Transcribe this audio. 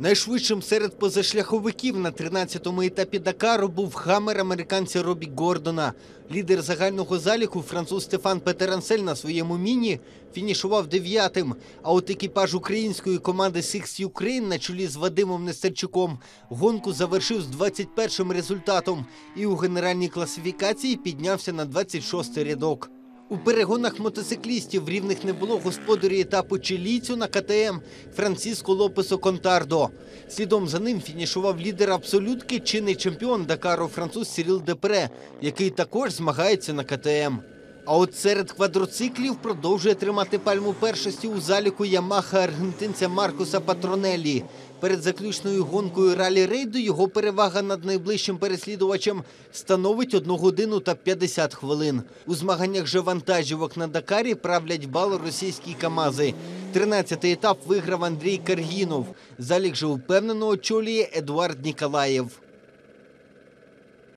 Найшвидшим серед позашляховиків на 13-му етапі Дакару був хамер американця Робі Гордона. Лідер загального заліку француз Стефан Петерансель на своєму міні фінішував дев'ятим. А от екіпаж української команди Six Ukraine на чолі з Вадимом Нестерчуком гонку завершив з 21-м результатом і у генеральній класифікації піднявся на 26-й рядок. У перегонах мотоциклістів рівних не було господарі етапу чилійцю на КТМ Франциско Лопесо Контардо. Слідом за ним фінішував лідер абсолютки, чинний чемпіон Дакару француз Сіріл Депре, який також змагається на КТМ. А от серед квадроциклів продовжує тримати пальму першості у заліку Ямаха аргентинця Маркуса Патронеллі. Перед заключною гонкою ралі рейду його перевага над найближчим переслідувачем становить 1 годину та 50 хвилин. У змаганнях же вантажівок на Дакарі правлять бал російські КАМАЗи. 13-й етап виграв Андрій Каргінов. Залік же упевнено очолює Едуард Ніколаєв.